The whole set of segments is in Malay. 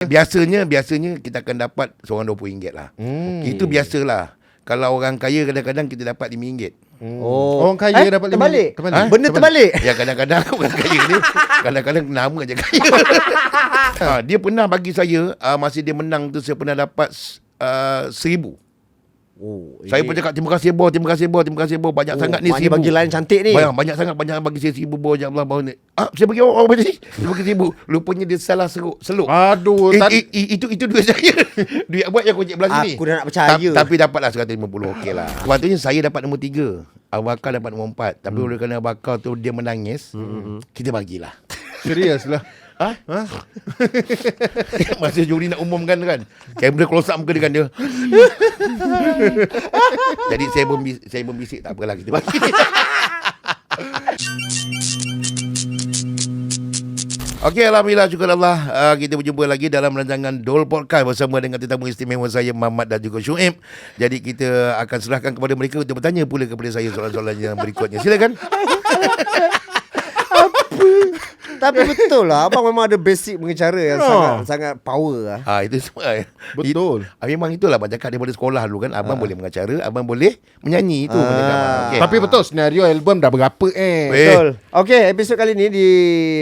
Biasanya biasanya kita akan dapat seorang RM20 lah. Hmm. Itu biasalah. Kalau orang kaya kadang-kadang kita dapat RM5. Oh. Orang kaya eh, dapat lima terbalik. ringgit. Terbalik. Benda terbalik. Ya kadang-kadang orang kaya ni kadang-kadang nama je kaya. ha, dia pernah bagi saya uh, masa dia menang tu saya pernah dapat uh, seribu. Oh, Saya pun cakap terima kasih bos, terima kasih bos, terima kasih bos. Banyak Oh, sangat ni seribu. bagi lain cantik ni. Banyak, banyak sangat banyak bagi saya seribu bos. Ya Allah bos ni. Ah, saya bagi orang orang ni. Dia bagi seribu. Rupanya dia salah seruk, seluk. Aduh, Eh, tadi eh, eh, itu itu duit saya. duit buat yang kocik belah sini. Aku dah nak percaya. Ta- tapi dapatlah 150 okey lah. Sepatutnya saya dapat nombor 3. Abu Bakar dapat nombor 4. Tapi oleh kerana Abu Bakar tu dia menangis, kita bagilah. serius lah. Ha? Masa juri nak umumkan kan Kamera close up muka dia kan dia. Jadi saya pun bis- saya pun bisik Tak apalah kita bagi Okey Alhamdulillah syukur Allah uh, Kita berjumpa lagi dalam rancangan Dol Podcast Bersama dengan tetamu istimewa saya Mamat dan juga Syuib Jadi kita akan serahkan kepada mereka Untuk bertanya pula kepada saya soalan-soalan yang berikutnya. Silakan Tapi betul lah Abang memang ada basic mengecara Yang Oh. sangat Sangat power lah Ah itu semua. Betul. It, ah, memang itulah abang cakap daripada sekolah dulu kan. Abang boleh mengacara, abang boleh menyanyi itu. Ah. Ah. Okay. Tapi betul senario album dah berapa eh. Betul Okay episod kali ni Di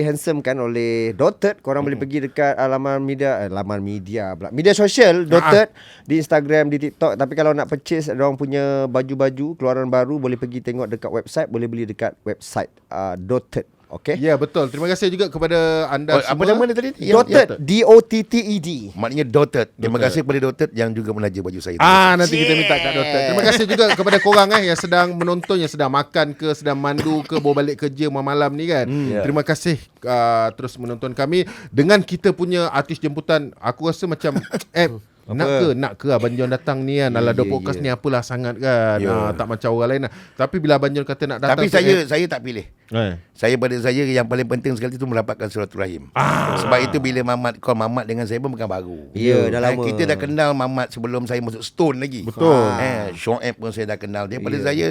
handsomekan oleh Dotted Korang boleh pergi dekat Alaman media eh, Laman media pula Media sosial Dotted Di Instagram Di TikTok Tapi kalau nak purchase Diorang punya baju-baju Keluaran baru Boleh pergi tengok dekat website Boleh beli dekat website uh, Dotted Okay Ya betul. Terima kasih juga kepada Oh, anda apa semua. nama dia tadi? Yang- Dotted D-O-T-T-E-D Maknanya dotted. Terima Dotted. kasih kepada dotted yang juga menaja baju saya. Ah nanti kita minta kat doktor. Terima kasih juga kepada korang eh yang sedang menonton, yang sedang makan ke, sedang mandu ke, bawa balik kerja malam-malam ni kan. ya. Terima kasih uh, terus menonton kami dengan kita punya artis jemputan. Aku rasa macam eh nak ke nak ke Abang John datang ni kan Alah yeah, ya, podcast ya. ni apalah sangat kan Ya. yeah. tak macam orang lain lah. Tapi bila Abang John kata nak datang Tapi tu, saya eh, saya tak pilih. eh. Saya pada saya yang paling penting sekali itu mendapatkan silaturahim. Ah. Sebab itu bila Mamat call Mamat dengan saya pun bukan baru. Ya, dah Eh, lama. Kita dah kenal Mamat sebelum saya masuk Stone lagi. Betul. Eh, Shoaib pun saya dah kenal dia. Pada Ya. saya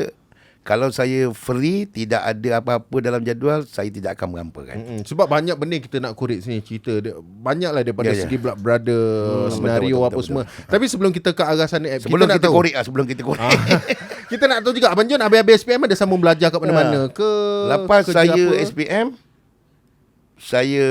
kalau saya free tidak ada apa-apa dalam jadual saya tidak akan mengampakan. Mm-mm. Sebab banyak benda kita nak korek sini cerita dia, Banyak lah daripada Ya, ya. segi blood brother Hmm, Senario betul, betul, apa betul, semua Tapi sebelum kita ke arah sana eh, Sebelum nak kita, tahu- korek ah, sebelum kita korek. Kita nak tahu juga Abang John habis-habis SPM ada sambung belajar kat mana-mana ke Lepas kerja saya apa? SPM saya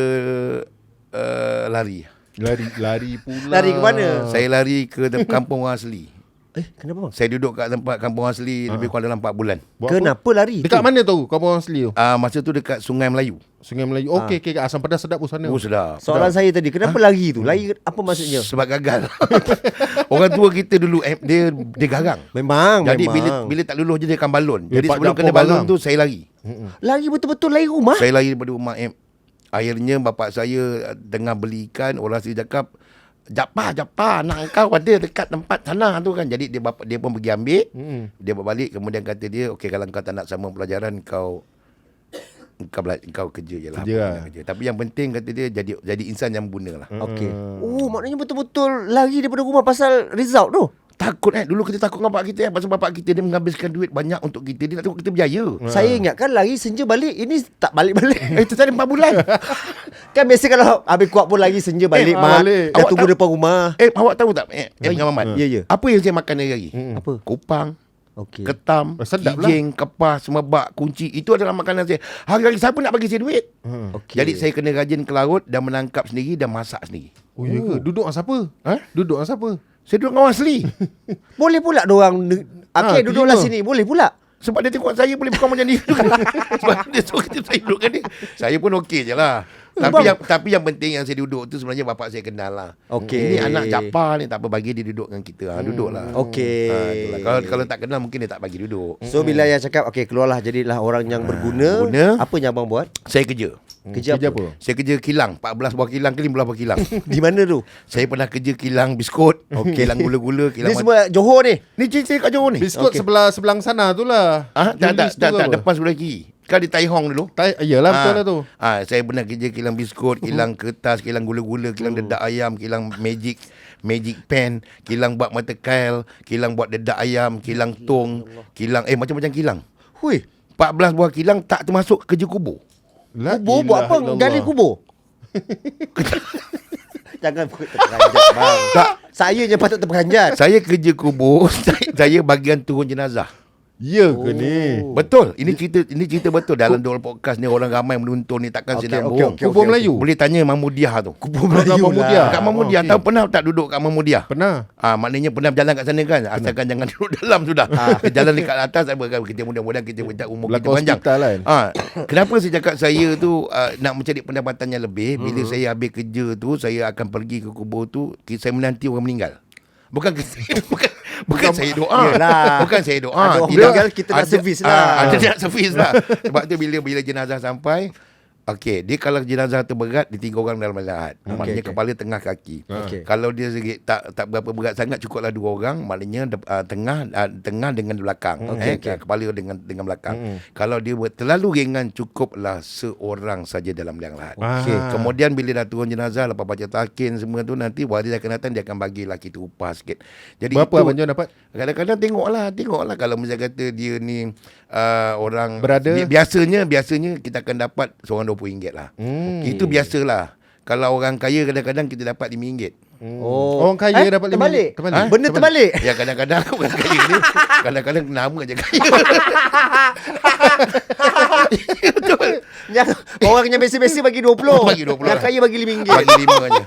uh, lari. Lari lari pula Lari ke mana? Saya lari ke kampung orang asli. Eh kenapa bang? Saya duduk kat tempat kampung asli lebih kurang dalam 4 bulan. Buat apa? Kenapa lari? Dekat tu? mana tu Kampung asli tu Ah uh, masa tu dekat Sungai Melayu. Sungai Melayu Okey okey asam pedas sedap pun sana Oh sedap. Soalan saya tadi Kenapa lari tu? Lari apa maksudnya? Sebab gagal. orang tua kita dulu eh, dia dia garang. Memang Jadi memang. bila bila tak lulus je dia akan balon. Dia Jadi sebelum kena balon garang. tu saya lari. Lari betul-betul lari rumah Saya lari daripada rumah em. Akhirnya bapak saya tengah beli ikan, orang asli cakap, Japa, Japa, anak kau ada dekat tempat sana tu kan. Jadi dia bapak dia pun pergi ambil. Hmm. Dia bawa balik kemudian kata dia, okey kalau kau tak nak sambung pelajaran kau kau bela- kau kerja je lah. Kerja lah. nak kerja. Tapi yang penting kata dia jadi jadi insan yang guna lah. Okey. Oh, maknanya betul-betul lari daripada rumah pasal result tu. Takut eh Dulu kita takut dengan bapak kita eh Pasal bapak kita Dia menghabiskan duit banyak Untuk kita Dia nak tengok kita berjaya Saya ingatkan lari senja balik. Ini tak balik-balik. Eh itu tadi 4 bulan kan biasa kalau habis kuat pun lari senja balik, Eh, mak. balik. Dah Awak tunggu tahu- depan rumah. Eh awak tahu tak Eh, eh dengan Mamat Ya, ya. Apa yang saya makan hari-hari Apa? Kupang Okey. Ketam Oh, sedap lah. Kijing Kepas Semebak Kunci Itu adalah makanan saya Hari-hari siapa nak bagi saya duit Okey. Jadi saya kena rajin ke laut Dan menangkap sendiri Dan masak sendiri Oh ya ke Duduk dengan siapa Ha? Duduk dengan siapa Saya duduk dengan orang asli Boleh pula dorang ne- Okey, Ha, duduklah sini. Boleh pula. Sebab dia tengok saya Boleh bukan macam ni Sebab dia suruh kita saya dia. Saya pun okey je lah tapi yang tapi yang penting yang saya duduk tu sebenarnya bapak saya kenal lah. Okey. Ini anak Japar ni tak apa bagi dia duduk dengan kita. Ha, duduk lah. Okey. Ha, itulah. kalau kalau tak kenal mungkin dia tak bagi duduk. So bila yang cakap okey keluarlah jadilah orang yang berguna. berguna. Apa yang abang buat? Saya kerja. Kerja, Kerja apa? apa Saya kerja kilang 14 buah kilang ke 15 buah kilang Di mana tu? Saya pernah kerja kilang biskut okay. Kilang gula-gula Ni kilang semua Johor ni. Ni cerita kat Johor ni Biskut Okey. sebelah sebelah sana tu lah Ah, tak, tak, tak, tak, apa? depan sebelah kiri Kan di Tai Hong dulu Tai, Iyalah betul Ah, lah tu ah, Saya pernah kerja kilang biskut Kilang kertas Kilang gula-gula Kilang dedak ayam Kilang magic Magic pen Kilang buat mata kail Kilang buat dedak ayam Kilang tong Kilang Eh macam-macam kilang Hui. 14 buah kilang Tak termasuk kerja kubur La Kubur buat apa? Gali kubur. Jangan pukul terperanjat bang. Tak. Saya je patut terperanjat. Saya kerja kubur, saya, saya bagian turun jenazah. Ya ke ni? Betul. Ini cerita ini cerita betul dalam Dol Podcast ni orang ramai menonton ni takkan Okey, saya nak bohong. okey, Kubur okey, Melayu. Boleh tanya Mahmudiah tu. Kubur Melayu lah. Kat Mahmudiah okey. tahu pernah tak duduk kat Mahmudiah? Pernah. Ah maknanya pernah berjalan kat sana kan. Asalkan jangan duduk dalam sudah. Ah. Jalan dekat atas apa kan kita mudah-mudahan kita minta umur Belakang kita panjang. kan? Ah kenapa saya cakap saya tu uh, nak mencari pendapatan yang lebih bila Hmm. saya habis kerja tu saya akan pergi ke kubur tu saya menanti orang meninggal. Bukan ke saya bukan bukan saya doa. Yelah. Bukan saya doa. Ada orang Tidak. kita nak servis lah. Ah, ada nak servis lah. Sebab tu bila bila jenazah sampai Okey, dia kalau jenazah tu berat, dia tiga orang dalam lahat. Okay, maknanya okey. kepala tengah kaki. Okey. Kalau dia sikit tak tak berapa berat sangat cukuplah dua orang, maknanya de, uh, tengah uh, tengah dengan belakang. Okey, eh, okey. kepala dengan dengan belakang. Kalau dia buat terlalu ringan cukuplah seorang saja dalam liang lahat. Okey. Kemudian bila dah turun jenazah lepas baca talqin semua tu nanti waris akan datang dia akan bagi lelaki tu upah sikit. Jadi Berapa itu, Abang John dapat? Kadang-kadang tengoklah, tengoklah kalau misalnya kata dia ni uh, orang Berada? bi- biasanya biasanya kita akan dapat seorang RM20 lah. Hmm. Itu biasalah. Kalau orang kaya kadang-kadang kita dapat RM5. Oh. Orang kaya eh, dapat lima- terbalik. terbalik. Ha? Benda terbalik. Ya kadang-kadang orang kaya ni kadang-kadang nama je kaya. Betul. Yang orang yang biasa-biasa bagi 20. Bagi 20 Yang lah. kaya bagi RM5. Bagi lima aja.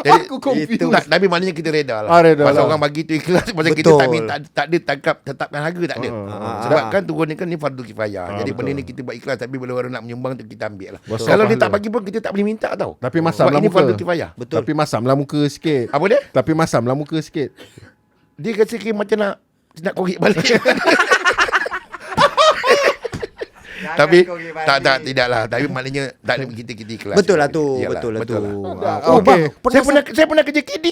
Jadi Aku confused. itu tak, tapi maknanya kita reda lah. Ah, reda Pasal lah. orang bagi tu ikhlas pasal kita Betul. tak minta tak ada tangkap tetapkan harga tak ada. Ah, Sebab ah. kan turun ni kan ni fardu kifayah. Ah, Jadi betul. benda ni kita buat ikhlas tapi bila orang nak menyumbang tu kita ambil lah. Besar Kalau dia tak bagi pun kita tak boleh minta tau. Tapi masam lah ini muka. fardu kifayah. Betul. Tapi masamlah muka sikit. Apa dia? Tapi masamlah muka sikit. Dia kata macam nak nak korek balik. tapi tak tak tidaklah. Tapi maknanya tak ada kita kita ikhlas. Betul lah tu. Iyalah, Betul lah tu. lah. Ah, Oh, okey. bang, Saya pernah saya pernah kerja KD.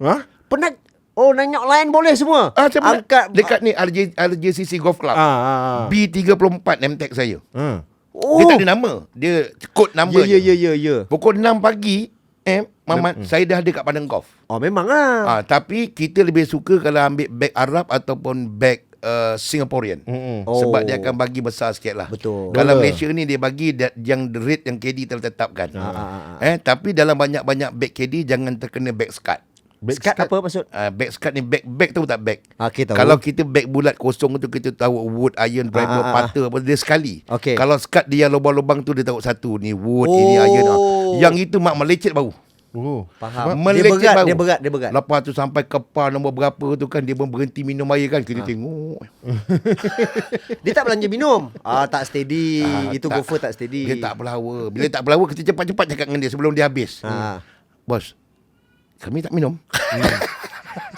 Ha? Pernah Oh, nanya lain boleh semua. Ah, saya pernah Angkat dekat ni RJ, RJCC Golf Club. Ah, ah, ah. B34 name tag saya. Ha. Oh. Dia tak ada nama. Dia kod number Ya, ya, ya, ya, ya. Pukul 6 pagi, eh, Mamat, saya dah ada kat padang golf. Oh, memang ah. Ah, tapi kita lebih suka kalau ambil beg Arab ataupun beg uh, Singaporean. Mm-mm. Oh. Sebab dia akan bagi besar sikit lah. Betul. Kalau Betul. Malaysia ni dia bagi da- yang rate yang KD telah tetapkan. Ah, ah, ah. Eh, tapi dalam banyak-banyak beg KD jangan terkena beg skat. Bag Skat apa maksud? Uh, beg skat ni beg beg tahu tak? Ah, Okey tahu. Kalau kita beg bulat kosong tu kita tahu wood, iron, driver, Ah, pata apa dia sekali. Okey. Kalau skat dia lubang-lubang tu dia tahu satu ni wood, ini Oh. iron. ah. Yang itu mak melecet bau. Oh. Faham. Dia berat, dia berat, dia berat. Lepas tu sampai kepal nombor berapa tu kan dia pun berhenti minum air kan kita tengok. Dia tak belanja minum. Ah, tak steady. Ah, Itu tak. gopher tak steady. Dia tak pelawa. Bila tak pelawa kita cepat-cepat cakap dengan dia sebelum dia habis. Ah. Bos, kami tak minum.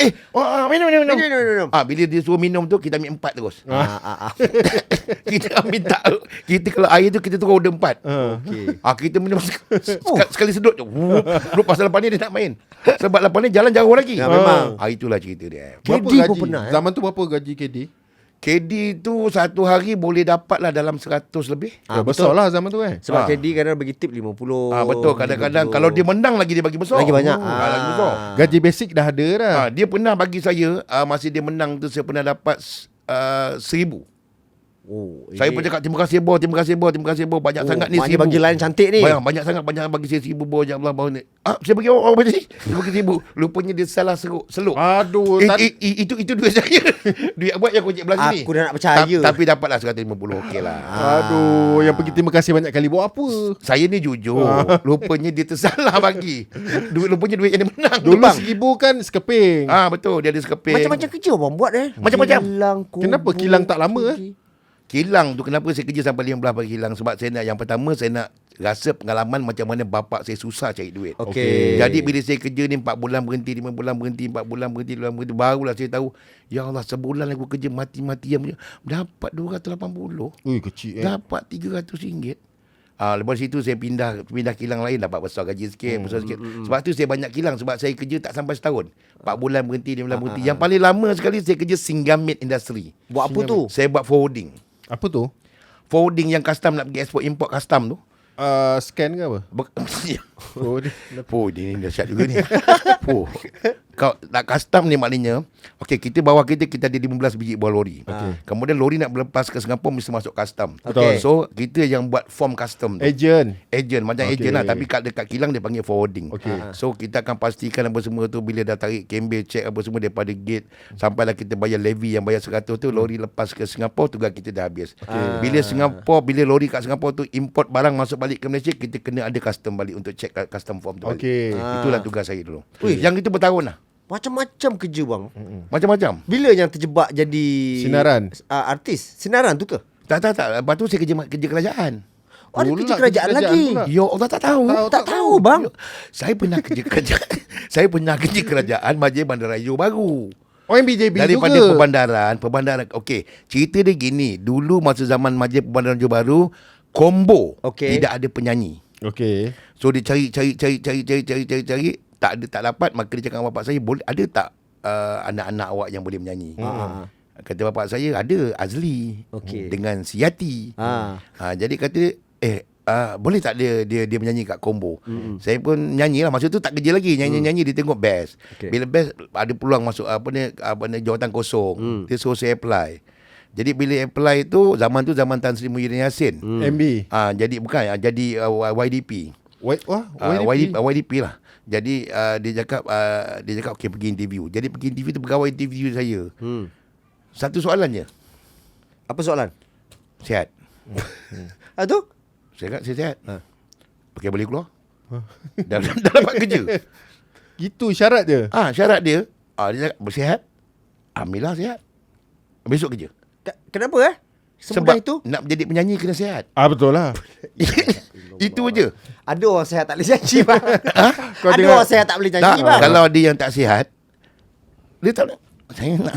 Eh, oh, ah, minum, minum, minum. Minum, minum, minum. Ah, bila dia suruh minum tu kita ambil empat terus. Ah, ah, ah. kita ambil tak kita kalau air tu kita terus order empat. Ah. Okey. Ah kita minum sek- sekali, sekali sedut je. Wup. Duduk pasal lepas ni dia nak main. Sebab lepas ni jalan jauh lagi. Ya, memang. Ah itulah cerita dia. Berapa KD pun gaji? pernah, eh? Zaman tu berapa gaji KD? KD tu satu hari boleh dapat lah dalam 100 lebih. Ah, Ah, besar betul. lah zaman tu eh. Sebab Ah. KD kadang bagi tip 50. Ah betul kadang-kadang kalau dia menang lagi dia bagi besar. Lagi banyak. Oh, ah. lagi besar. Gaji basic dah ada dah. Ah, dia pernah bagi saya ah, masa dia menang tu saya pernah dapat uh, seribu. Oh, Saya pun cakap terima kasih bos, terima kasih bos, terima kasih bos. Banyak oh, sangat ni maknanya bagi lain cantik ni. Banyak, banyak sangat banyak bagi saya seribu bos ya Allah bos ni. Ah, saya bagi orang ni? Dia bagi seribu. Rupanya dia salah seruk, seluk. Aduh, Eh, tak eh, eh, itu itu duit saya. duit buat yang kocik belah sini. Aku dah nak percaya. Ta- tapi dapatlah 150 okey lah. Aduh, yang pergi terima kasih banyak kali buat apa? Saya ni jujur. Rupanya dia tersalah bagi. Duit rupanya duit yang dia menang. Dulu bang. seribu kan sekeping. Ah betul dia ada sekeping. Macam-macam kerja abang buat eh. Macam-macam. Kilang kubur. Kenapa kilang tak lama, eh? Kilang tu kenapa saya kerja sampai 15 pagi kilang sebab saya nak yang pertama saya nak rasa pengalaman macam mana bapak saya susah cari duit. Okey. Jadi bila saya kerja ni 4 bulan berhenti, 5 bulan berhenti, 4 bulan berhenti, 5 bulan berhenti barulah saya tahu ya Allah sebulan aku kerja mati-matian punya dapat 280. Ui, kecil eh. Dapat 300 ringgit. Ah lepas situ saya pindah pindah kilang lain dapat besar gaji sikit, besar sikit. Sebab tu saya banyak kilang sebab saya kerja tak sampai setahun. 4 bulan berhenti, 5 bulan berhenti. Yang paling lama sekali saya kerja Singamit Industry. Buat apa tu? Saya buat forwarding. Apa tu? Forwarding yang custom nak pergi export import custom tu. Uh, scan ke apa? Ber- Oh, dia, Oh, dia ni dahsyat juga ni. oh. Kau nak custom ni maknanya okey kita bawa kereta kita ada 15 biji buah lori. Okey. Kemudian lori nak berlepas ke Singapura mesti masuk custom. Betul. So kita yang buat form custom tu. Agent. Agent macam okay. agent lah tapi kat dekat kilang dia panggil forwarding. Okey. So kita akan pastikan apa semua tu bila dah tarik kembel check apa semua daripada gate sampailah kita bayar levy yang bayar 100 tu lori lepas ke Singapura tugas kita dah habis. Okey. Bila Singapura bila lori kat Singapura tu import barang masuk balik ke Malaysia kita kena ada custom balik untuk check custom form tu balik. Ah. Itulah tugas saya dulu. Ui. Yang itu bertahun lah. Macam-macam kerja bang. Macam-macam. Bila yang terjebak jadi Sinaran. uh, artis? Sinaran tu ke? Tak tak tak. Lepas tu saya kerja kerja kerajaan. Oh, ada kerja kerja kerajaan lagi. Ya Allah tak tahu. Tahu, tak tahu bang. Yo, Saya pernah kerja kerajaan. saya pernah kerja kerajaan Majlis Bandaraya baru. OMBJB Daripada juga. perbandaran, perbandaran. Okey, cerita dia gini. Dulu masa zaman Majlis Perbandaran Johor Bahru, combo Okey. tidak ada penyanyi. Okey. So dia cari cari cari cari cari cari cari cari tak ada tak dapat maka dia cakap dengan bapak saya boleh ada tak uh, anak-anak awak yang boleh menyanyi. Ah. Kata bapak saya ada Azli Okey. dengan Siati. Ah. Ha, jadi kata eh uh, boleh tak dia dia dia menyanyi kat combo. Mm-hmm. Saya pun nyanyi lah masa tu tak kerja lagi nyanyi-nyanyi dia tengok best. Okey. Bila best ada peluang masuk apa ni apa ni jawatan kosong. Mm. Dia suruh saya apply. Jadi bila apply tu zaman tu zaman Tan Sri Muhyiddin Yassin. Mm. MB. Ah jadi bukan ah, jadi uh, YDP. Wait, wah, Uh, YDP. YDP, YDP lah. Jadi uh, dia cakap uh, dia cakap okey pergi interview. Jadi pergi interview tu pegawai interview saya. Hmm. Satu soalan je. Apa soalan? Sihat. Ah tu? Saya kata saya sihat. Ha. Pakai boleh keluar. dah, dah dapat kerja. Gitu syarat dia. Ah syarat dia, ah dia cakap bersihat. Alhamdulillah sihat. Besok kerja. Ke- Kenapa eh? Semudah itu? nak menjadi penyanyi kena sihat. Ah betul lah. Itu aja. Ada orang sehat tak boleh nyanyi bang. Kau Ada tengok- orang sehat tak boleh nyanyi Tak, bang. kalau dia yang tak sihat, dia tak nak. Saya nak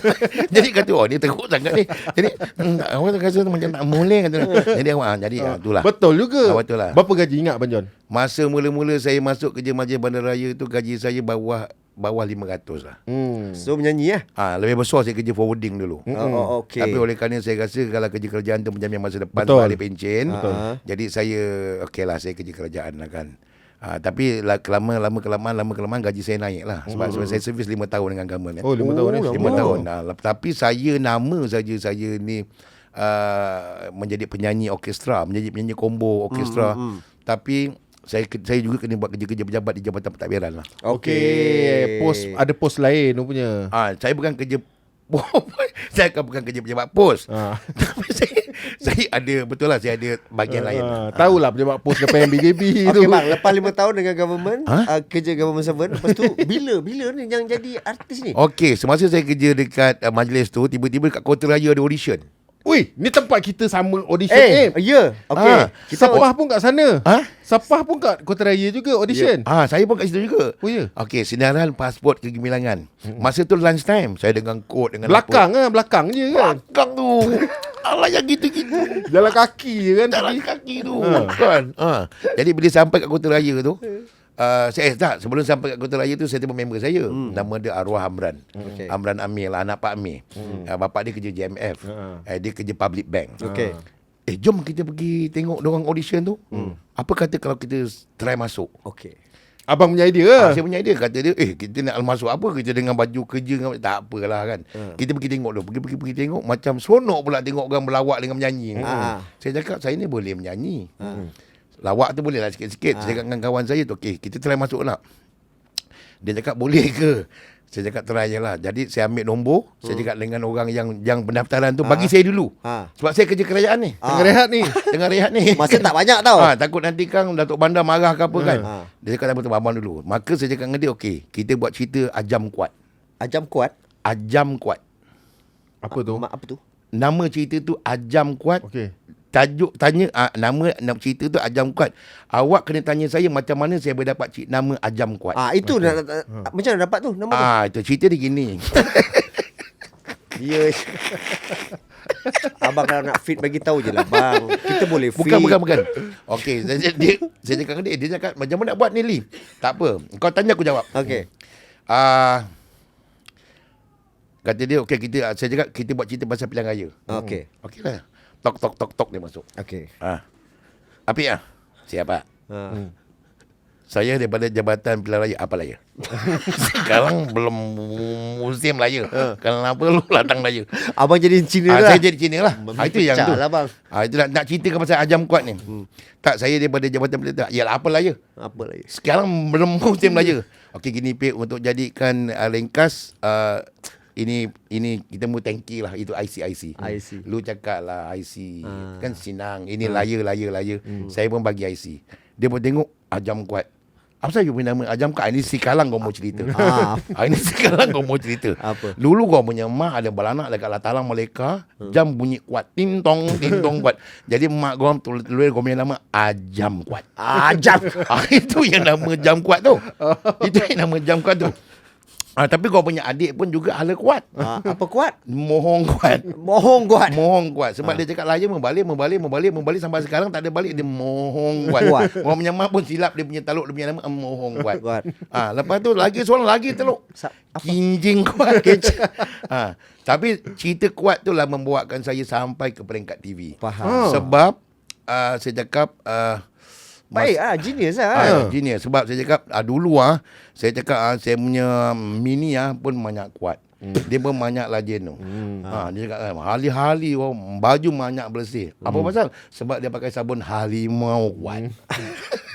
Jadi kata Oh dia teruk sangat ni Jadi hmm, Awak tu rasa macam tak boleh kata. Jadi awak ah, Jadi ah, itulah Betul juga. Ah, betul lah. Berapa gaji ingat Abang John? Masa mula-mula saya masuk kerja Majlis Bandaraya tu Gaji saya bawah Bawah 500 lah Hmm. So menyanyi eh? Ah Lebih besar saya kerja forwarding dulu Oh, oh, okey. Tapi oleh kerana saya rasa Kalau kerja kerajaan tu Menjamin masa depan Betul. Balik pencen Betul. Jadi saya Okey lah saya kerja kerajaan lah kan Ah, tapi la- kelama lama kelamaan lama kelamaan gaji saya naik lah sebab, sebab saya servis 5 tahun dengan government Oh, lima Oh, tahun ni. lama. Lima Oh. tahun. Lep- Tapi saya nama saja saya ni uh, menjadi penyanyi orkestra, menjadi penyanyi combo orkestra. Hmm, Tapi saya saya juga kena buat kerja-kerja pejabat di Jabatan Pentadbiran lah. Okey. Pos ada pos lain tu punya. Ah, saya bukan kerja saya akan bukan kerja pejabat pos. Ah. Tapi saya saya ada betul lah saya ada bahagian lain. Ah, tahulah pejabat pos depan MBJB tu. Okey bang, lepas lima tahun dengan government, Ha? uh, kerja government servant, lepas tu bila bila ni yang jadi artis ni? Okey, semasa saya kerja dekat uh, majlis tu, tiba-tiba dekat Kota Raya ada audition. Ui, ni tempat kita sama audition. Eh, ya. Okey. Ah, kita Sapah pun kat sana. Ha? Sapah pun kat Kota Raya juga audition. Ah, saya pun kat situ juga. Oh ya. Okey, sinaran pasport kegemilangan. Masa tu lunch time, saya dengan kod dengan Belakang ah, belakang je kan. Belakang tu. Alah yang gitu-gitu. Jalan kaki je kan. Jalan kaki tu. Kan? Ha. Jadi bila sampai kat Kota Raya tu, Uh, saya eh, tak sebelum sampai kat Kota Raya tu saya temu member saya hmm. nama dia Arwah Amran Okey. Amran Amir lah anak Pak Amir hmm. uh, bapak dia kerja JMF Ha. uh, dia kerja public bank Okey. eh jom kita pergi tengok orang audition tu hmm. apa kata kalau kita try masuk Okey. Abang punya idea Ah, saya punya idea kata dia eh kita nak masuk apa kita dengan baju kerja dengan tak apalah kan. Hmm. Kita pergi tengok dulu. Pergi pergi pergi tengok macam seronok pula tengok orang berlawak dengan menyanyi. Ah. Saya cakap saya ni boleh menyanyi. Lawak tu boleh lah sikit-sikit. Saya cakap dengan kawan saya tu okey kita try masuk lah. Dia cakap boleh ke? Saya cakap try je lah. Jadi saya ambil nombor. Saya cakap dengan orang yang yang pendaftaran tu bagi saya dulu. Ah. Sebab saya kerja kerajaan ni. Tengah rehat ni. Tengah rehat ni. Masa tak banyak tau. Ha, takut nanti kan Datuk Bandar marah ke apa kan. Ha. Dia cakap tak betul abang dulu. Maka saya cakap dengan dia okey, kita buat cerita Ajam Kuat. Ajam kuat. Ajam Kuat. Apa tu? Mak apa tu? Nama cerita tu Ajam Kuat. Okey. Tajuk tanya ah, nama nama cerita tu Ajam Kuat. Awak kena tanya saya macam mana saya boleh dapat ci- nama Ajam Kuat. Ah itu nak, nak- macam mana dapat tu nama tu? Ah itu cerita dia gini. Ya. Abang kalau nak fit bagi tahu je lah bang. Kita boleh fit. Bukan bukan bukan. Okey, saya dia saya cakap dia, dia cakap macam mana nak buat ni Lee? Tak apa. Kau tanya aku jawab. Okey. Ah kata dia okey kita saya cakap kita buat cerita pasal pilihan raya. Okey. Okey lah. Tok tok tok tok dia masuk. Okey. Ah. Api ah. Siapa? Ha. Saya daripada Jabatan Pilihan Raya Apa Raya Sekarang belum Musim Raya Kenapa lu datang Raya Abang jadi Cina Ah, lah. saya jadi Cina lah. Ah, itu yang tu. lah, bang. Ah, itu nak, nak ceritakan pasal Ajam Kuat ni. Hmm. Tak, saya daripada Jabatan Pilihan Yalah, apa Raya? Apa lagi? Sekarang belum musim Raya. Okey, gini Pik, untuk jadikan uh, ringkas, uh, ini ini kita mau thank you lah itu IC IC. IC. Lu cakap lah IC Ah. kan senang. Ini laya laya laya. Saya pun bagi IC. Dia pun tengok Ajam Kuat. Apa saya punya nama Ajam Kuat? Ini si Kalang kau mau cerita. Ah. Ah, ini si Kalang kau mau cerita. Apa? Dulu kau punya mak ada balanak dekat Latalang Hmm. jam bunyi kuat, ting tong, ting tong kuat. Jadi mak kau tulis tulis kau punya nama Ajam Kuat. Ajam. Ah, itu yang nama jam kuat tu. itu yang nama jam kuat tu. Ah, tapi kau punya adik pun juga hala kuat. Ah, apa kuat? Mohong kuat. Mohong kuat. Mohong kuat Ah. Sebab dia cakap laya membalik Membalik Membalik Membalik Sampai sekarang tak ada balik Dia mohong kuat Kuat. Orang punya mak pun silap Dia punya taluk Dia punya nama Mohong kuat Kuat. ah, Lepas tu lagi soalan Lagi teluk apa? Kinjing kuat ah, Tapi cerita kuat tu lah Membuatkan saya Sampai ke peringkat TV Faham. Sebab uh, Saya cakap uh, Baik ah, genius lah. Ah, genius sebab saya cakap ah, dulu ah saya cakap ah, saya punya mini ah pun banyak kuat. Hmm. Dia pun banyak lajen tu. Hmm. Ha, dia cakap ah, hali-hali oh, baju banyak bersih. Hmm. Apa pasal? Sebab dia pakai sabun halimau kuat.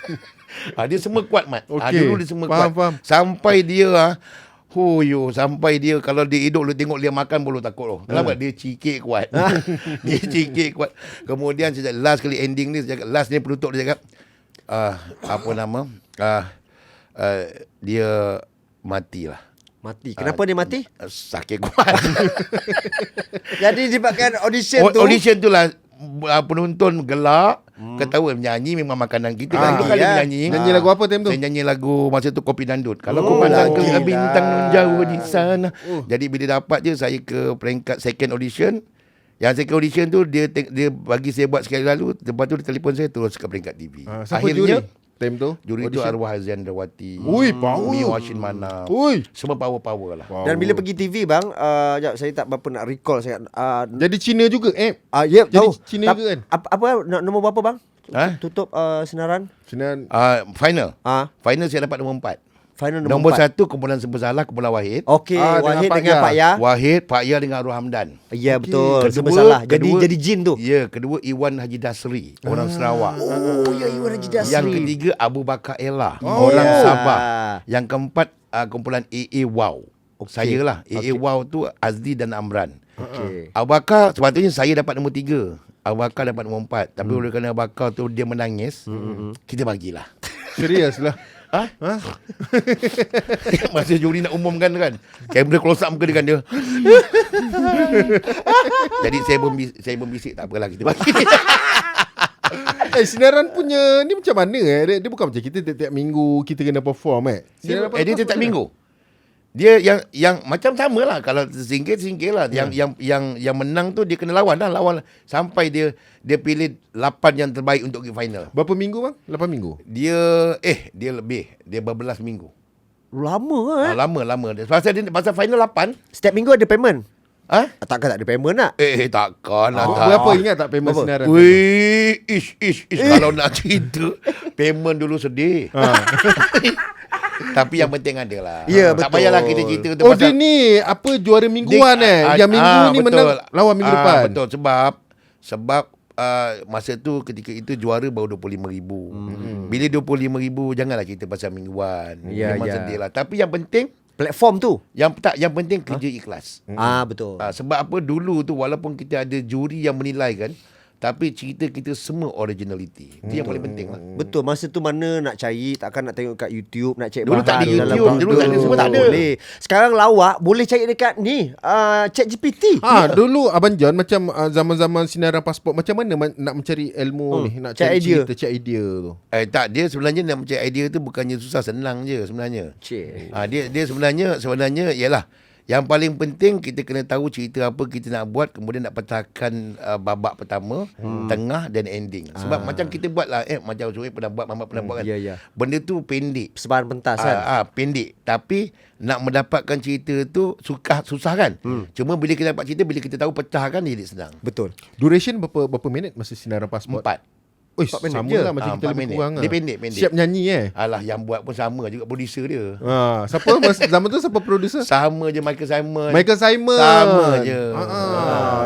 ah, dia semua kuat mat. Ah, Okey. dulu dia semua Faham, kuat. faham. Sampai dia ah Huyo, sampai dia kalau dia hidup lu tengok dia makan pun lu takut loh. Kenapa? Dia cikik kuat. dia cikik kuat. Kemudian saya last kali ending ni saya cakap last ni penutup dia cakap uh, apa nama? Uh, uh, dia matilah. Mati. Kenapa dia mati? Uh, sakit kuat. Jadi disebabkan audition O- tu. audition tu lah uh, penonton gelak, hmm. ketawa menyanyi memang makanan kita. Ah, Ah, kali ya. menyanyi. Nyanyi lagu apa time tu? Saya nyanyi lagu masa tu Kopi Dandut. Kalau Oh, kau pandang ke lah. bintang nun jauh di sana. Jadi bila dapat je saya ke peringkat second audition. Yang second audition tu dia dia bagi saya buat sekali lalu, lepas tu dia telefon saya terus ke peringkat TV. Ah, siapa juri? Time tu? juri tu Audition? Arwah Azandrawati. Ui, power. Umi Washin Mana. Ui. Semua power-power lah. Wow. Dan bila pergi TV bang, uh, jap, saya tak berapa nak recall saya. Uh, Jadi Cina juga eh. uh, ya, Jadi tahu. Cina Tap- juga kan? Apa, apa nak nombor berapa bang? Ha? Tutup uh, senaran. Cina Uh, final. Ah, Final saya dapat nombor empat. Final Nombor, nombor, empat. satu kumpulan Sembesalah, kumpulan Wahid. Okey, Ah, dengan Wahid Pak dengan Ya. Pak Ya. Wahid, Pak Ya dengan Arwah Hamdan. Ya Okey. betul. Kedua- Kedua, salah. Jadi kedua- jadi jin tu. Ya, kedua Iwan Haji Dasri, orang Sarawak. Oh, ya Iwan Haji Dasri. Yang ketiga Abu Bakar Ella, Oh. orang Ya. Sabah. Yang keempat uh, kumpulan AA Wow. Okey. Saya lah. AA Okey. Wow tu Azli dan Amran. Okey. Abu Bakar sepatutnya saya dapat nombor tiga. Abu Bakar dapat nombor empat. Tapi oleh kerana Abu Bakar tu dia menangis, kita bagilah. serius lah. Ha? Masa juri nak umumkan kan Kamera close up muka dia kan dia Jadi saya bis- saya pun bisik Tak apalah kita bagi eh sinaran punya ni macam mana eh? Dia, dia bukan macam kita tiap-tiap minggu kita kena perform eh. Dia, Sinaran eh, dia macam minggu dia yang yang macam sama lah kalau singgit singgit lah yang yang yang yang menang tu dia kena lawan lah lawan sampai dia dia pilih 8 yang terbaik untuk final. Berapa minggu bang? 8 minggu. Dia eh dia lebih dia berbelas minggu. Lama eh. Ah, lama lama. Pasal dia pasal final 8. Setiap minggu ada payment. Ah? Takkan tak ada payment nak? Eh takkan lah. Oh, tak. berapa ingat tak payment Berapa? sinaran? Wih, ish, ish, ish. Kalau nak cerita, payment dulu sedih. Tapi yang penting ada lah. Ya, Tak betul. payahlah kita cerita tu. Oh dia ni apa juara mingguan Dia- eh. ah, Yang minggu ah, ni betul. menang lawan minggu Ah, depan. Betul sebab sebab uh, masa tu ketika itu juara baru 25,000. Hmm. Bila 25,000 janganlah cerita pasal mingguan. Ya, Memang ya. sedih lah. Tapi yang penting Platform tu. yang tak yang penting kerja ikhlas. Ah betul. Ah, sebab apa dulu tu walaupun kita ada juri yang menilai kan tapi cerita kita semua originality. Itu yang paling penting lah. Betul masa tu mana nak cari takkan nak tengok kat YouTube nak cari Dulu bahan tak ada dalam YouTube, dulu tak ada, semua tak ada. Boleh. Sekarang lawak boleh cari dekat ni uh, Chat GPT. Ha, dulu Abang John macam uh, zaman-zaman sinaran pasport macam mana man, nak mencari ilmu Hmm, ni, nak cari cari idea. cerita, cari idea tu. Eh tak dia sebenarnya nak mencari idea tu bukannya susah senang je sebenarnya. Cik. Ha, dia dia sebenarnya sebenarnya ialah yang paling penting kita kena tahu cerita apa kita nak buat kemudian nak pecahkan uh, babak pertama, hmm. tengah dan ending. Sebab macam kita buat lah eh macam Zoe pernah buat, Mamat pernah buat kan. ya, ya. Benda tu pendek. Persebaran pentas kan. Ah, ah, pendek tapi nak mendapatkan cerita tu susah susah kan. Hmm. Cuma bila kita dapat cerita bila kita tahu pecahkan dia jadi senang. Betul. Duration berapa berapa minit masa sinaran pasport? Empat. Oi, minit sama je. lah macam Ah, kita lebih minit. kurang Dia lah. pendek-pendek. Siap nyanyi eh. Alah yang buat pun sama juga producer dia. Ha, siapa mas, zaman tu siapa producer? Sama je Michael Simon. Michael Simon. Sama je. Ha, ha.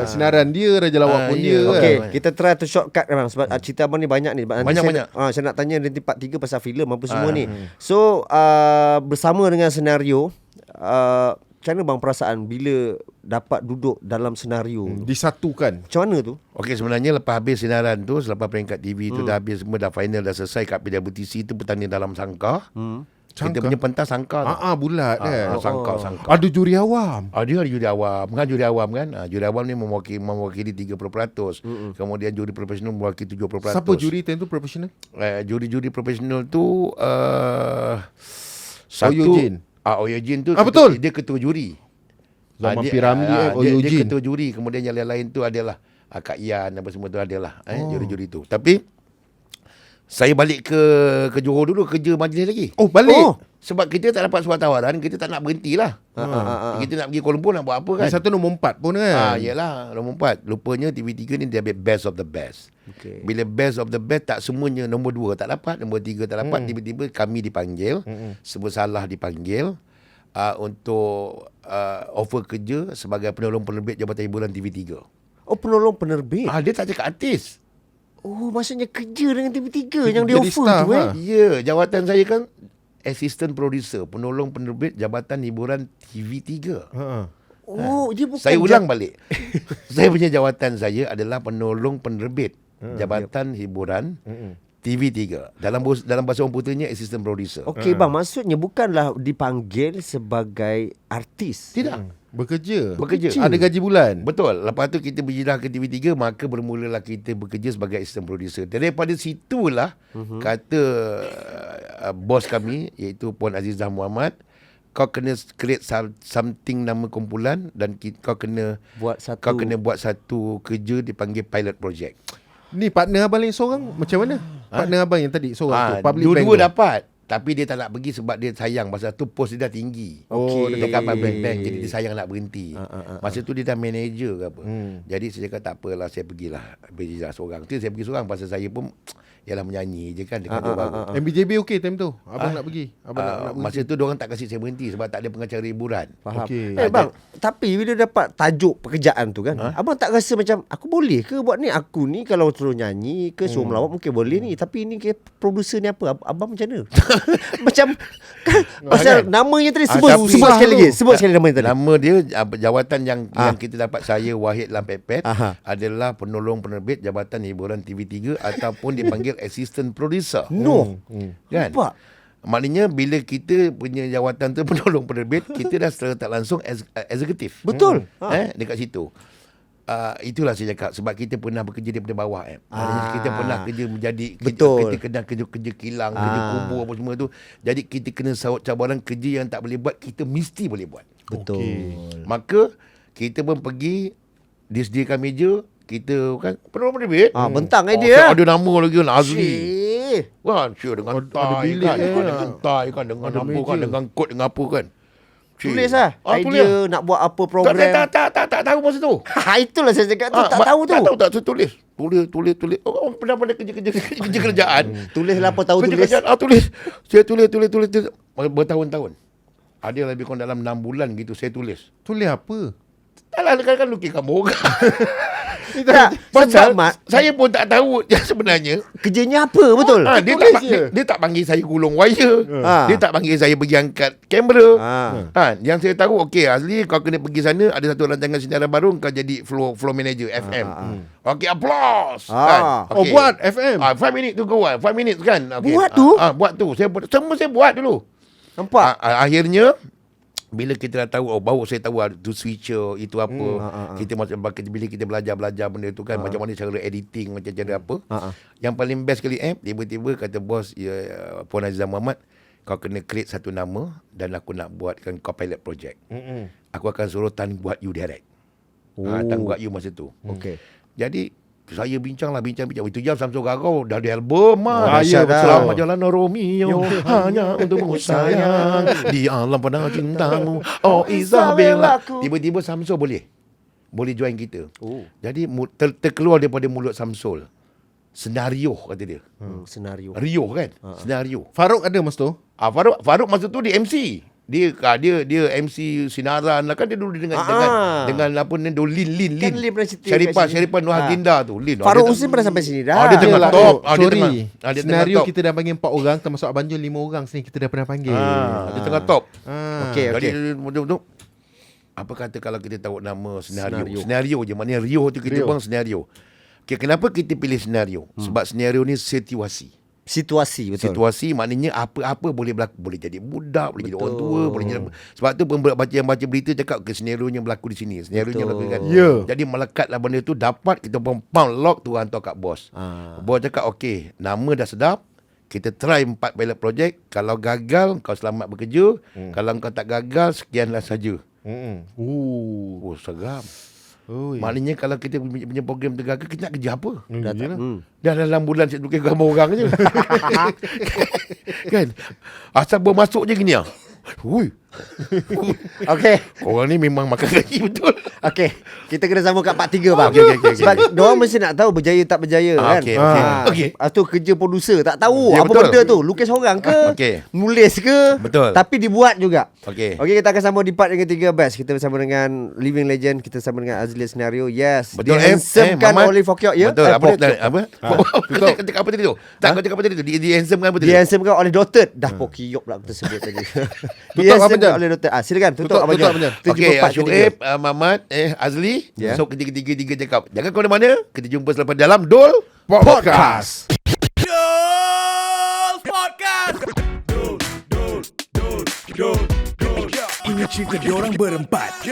Sinaran dia Raja Lawak Ah, pun ya. dia. kan. Okay, Kan? kita try to shortcut bang sebab uh, cerita abang ni banyak ni. Nanti Banyak-banyak. Saya, uh, saya nak tanya nanti part 3 pasal filem apa semua Ah, ni. So, uh, bersama dengan senario uh, macam mana bang perasaan bila dapat duduk dalam senario tu? Disatukan. Macam mana tu? Okey sebenarnya lepas habis sinaran tu selepas peringkat TV tu dah habis semua dah final dah selesai kat PWTC tu bertanding dalam sangka. Hmm. Kita Sangka? punya pentas sangka. Ah, ah bulat Ah, kan. ah, sangka sangka. Ada juri awam. Ah, dia ada juri awam kan juri awam kan ah, juri awam ni mewakili mewakili 30% mm kemudian juri profesional mewakili 70% Siapa juri time tu profesional? eh, juri-juri profesional tu uh, satu Oyojin. Ah Oyojin tu Ah, ketua- betul. dia ketua juri. Zaman dia- Piramli, eh, dia, dia Oyojin. ketua juri. Kemudian yang lain-lain tu adalah ah, Kak Ian apa semua tu adalah eh, juri-juri tu. Tapi saya balik ke ke Johor dulu kerja majlis lagi Oh, balik. Oh. sebab kita tak dapat surat tawaran kita tak nak berhenti lah Ah, ah, ah, ah. kita nak pergi Kuala Lumpur nak buat apa kan Kan? Satu nombor empat pun Ah, kan. yelah nombor empat. Lupanya TV3 ni dia ambil best of the best. Okey. Bila best of the best tak semuanya nombor dua tak dapat, nombor tiga tak dapat, Hmm. tiba-tiba kami dipanggil, semua salah dipanggil uh, untuk uh, offer kerja sebagai penolong penerbit Jabatan Hiburan TV3. Oh, penolong penerbit. Ah dia tak cakap artis. Oh, maksudnya kerja dengan TV3 yang dia offer staff tu eh. lah. Ya, jawatan saya kan assistant producer, penolong penerbit Jabatan Hiburan TV3. Ha. Oh, dia bukan Saya ulang balik. saya punya jawatan saya adalah penolong penerbit Jabatan Hiburan TV3. Dalam bos- dalam bahasa orang putihnya assistant producer. Okey bang, maksudnya bukanlah dipanggil sebagai artis. Tidak. Bekerja. Bekerja. Ada gaji bulan. Betul. Lepas tu kita berjirah ke TV3 maka bermulalah kita bekerja sebagai assistant producer. Daripada situlah uh-huh. kata uh, bos kami iaitu Puan Azizah Muhammad kau kena create some- something nama kumpulan dan kau kena Buat satu kau kena buat satu kerja dipanggil pilot project. Ni partner abang lain seorang macam mana? Partner abang yang tadi seorang tu. Ah, Public dua-dua bank tu. dapat. Tapi dia tak nak pergi sebab dia sayang pasal tu post dia dah tinggi. Oh, Dia dekat public bank jadi dia sayang nak berhenti. Ah, ah, ah, Masa tu dia dah manager ke apa. Hmm. Jadi saya cakap tak apalah saya pergilah pergi lah seorang. Tu saya pergi seorang pasal saya pun ialah menyanyi je kan dekat Ah, ah, ah, baru. ah, MBJB okey time tu. Abang nak pergi. Abang nak, Ah, nak masa tu orang tak kasih saya berhenti sebab tak ada pengacara hiburan. Faham. Okey. Eh bang, tapi bila dapat tajuk pekerjaan tu kan, ha? abang tak rasa macam aku boleh ke buat ni? Aku ni kalau terus nyanyi ke suruh melawak mungkin boleh ni, tapi ni ke producer ni apa? Ab- Abang macam mana? macam kan, pasal kan? namanya tadi Ah, sebut tapi- sebut sekali lagi, sebut Ah, sekali namanya tadi. Nama dia ah, jawatan yang Ah. yang kita dapat saya Wahid Lampepet Aha. adalah penolong penerbit Jabatan Hiburan TV3 ataupun dipanggil assistant producer. No. Kan? Nampak? Maknanya bila kita punya jawatan tu penolong penerbit, kita dah secara tak langsung ex- eksekutif. Betul. Hmm. Eh dekat situ. Uh, itulah saya cakap sebab kita pernah bekerja daripada bawah eh. Maknanya Ah. kita pernah kerja menjadi kita, Betul. kita kena kerja kerja kilang, kerja Ah. kubur apa semua tu. Jadi kita kena sawat cabaran kerja yang tak boleh buat, kita mesti boleh buat. Betul. Maka kita pun pergi disediakan meja, kita kan penolong penerbit. Ah, bentang eh Oh, dia. Ada nama lagi kan Azli. Cik. Kan, sure dengan Ada- tie ada bilik, kan, eh. kan, dengan tie kan, dengan Ada apa meja. kan, dengan kod dengan apa kan. Cik. Tulis lah Ah, tulis. idea nak buat apa program. tak, tak, tak, tak, tak tahu masa tu. Ha, itulah saya cakap tu Ah, tak ma- tahu tu. Tak tahu tak, saya tulis. Tulis, tulis, tulis. Oh, pernah pada kerja-kerja kerja kerjaan. Tulislah apa tahu kerja tulis. kerjaan, ah, tulis. Saya tulis, tulis, tulis, tulis. Bertahun-tahun. Ada lebih kurang dalam 6 bulan gitu saya tulis. Tulis apa? Tak lah, kan, kan lukis kamu orang. Tak, Pasal sebab Mat, saya pun tak tahu yang sebenarnya kerjanya apa betul? Ha, dia, tak, dia, dia tak panggil saya gulung wire. Ha. Dia tak panggil saya pergi angkat kamera. Ha. Ha. yang saya tahu okey Azli kau kena pergi sana ada satu rancangan sinaran baru kau jadi flow flow manager FM. Okey applause. Ha. Kan? Oh, Okey. buat FM. Ah 5 minit to go ah. 5 minutes kan. Okay. Buat tu? Ah, buat tu. Saya buat semua saya buat dulu. Nampak? Ah, akhirnya bila kita dah tahu oh baru saya tahu tu switcher itu apa Hmm, ah, ah, ah. kita macam bila kita belajar-belajar benda tu kan macam mana cara editing macam cara apa Ah, ah. yang paling best sekali eh tiba-tiba kata bos ya, Puan Azizah Muhammad kau kena create satu nama dan aku nak buatkan kau pilot project Mm-mm. aku akan suruh Tan buat you direct oh. ha, Tan buat you masa tu Okey. jadi saya bincang lah bincang-bincang itu jam Samsul Garau dah ada album Oh, mah dahsyat dah. Selamat jalan Romeo hanya untukmu sayang di alam pada cintamu oh Isabella tiba-tiba Samsul boleh boleh join kita Oh. jadi ter, terkeluar daripada mulut Samsul senario kata dia. Hmm, senario. Rio kan? Senario. Farouk ada masa tu? Ah Faruk Faruk masa tu dia MC. Dia ah, dia dia MC sinaran lah kan dia dulu dengan Ah. dengan dengan apa ni dulu Lin Lin Lin. Kan Lin pernah cerita sini. Syarifah Nur Ah. Haginda tu Lin. Ah, dia Husin pernah sampai sini dah. Ah, dia tengah top. oh, Ah, dia tengah- ah, dia tengah Senario top. kita dah panggil empat orang termasuk Abang Jun lima orang sini kita dah pernah panggil. Ah, dia tengah top. Ah. Okey, Jadi okey. betul-betul apa kata kalau kita tahu nama senario. Senario. Senario, je maknanya Rio tu kita Rio. bang senario. Okay, kenapa kita pilih senario? Hmm. Sebab senario ni situasi. Situasi betul. Situasi maknanya apa-apa boleh berlaku. Boleh jadi budak, boleh jadi orang Betul. tua, boleh jadi sebab tu pembuat baca yang baca berita cakap ke senario yang berlaku di sini. Senario yang Betul. berlaku kan. Ya. Jadi melekatlah benda tu dapat kita pun pound lock tu hantar kat bos. Ah. Bos cakap okey, nama dah sedap. Kita try empat pilot project. Kalau gagal, kau selamat bekerja. Hmm. Kalau kau tak gagal, sekianlah saja. Hmm. Oh, oh seram. Oh, Maknanya kalau kita punya program tu gagal, kita nak kerja apa? Dah tak. Hmm. Dah dalam bulan saya tukar gambar orang je. kan? Asal baru masuk je gini ah. Hui. Okey. Korang ni memang makan gaji betul. Okey, kita kena sambung kat part 3 bang. Okey, okey, okey, Sebab okey. diorang mesti nak tahu berjaya tak berjaya Ah, kan. okey, okey. Ah, Okey. Lepas tu kerja producer tak tahu Ya, apa betul. benda tu. Lukis orang ke? Okey. Nulis ke? Betul. Tapi dibuat juga. Okey. Okey, kita akan sambung di part yang ketiga best. Kita bersama dengan Living Legend, kita bersama dengan Azli Scenario. Yes. Betul eh, handsomekan Mamat? oleh Fokyok ya. Betul. Eh, apa Fokyok. apa? Kau cakap apa tadi tu? Tak kau cakap apa tadi tu? Dia dia handsome kan apa tadi? Dia handsomekan oleh Dotted. Dah Pokyok pula aku tersebut tadi. Tutup, Dia Jan. oleh Dotted. Ah, silakan tutup Tutup, Abang tutup, jumpa Okey, Syuib, ketiga. uh, Mamat, eh Azli. Ya. So ketiga-tiga cakap. Jangan kau mana-mana. Kita jumpa selepas dalam Dol Podcast. Ini cerita diorang berempat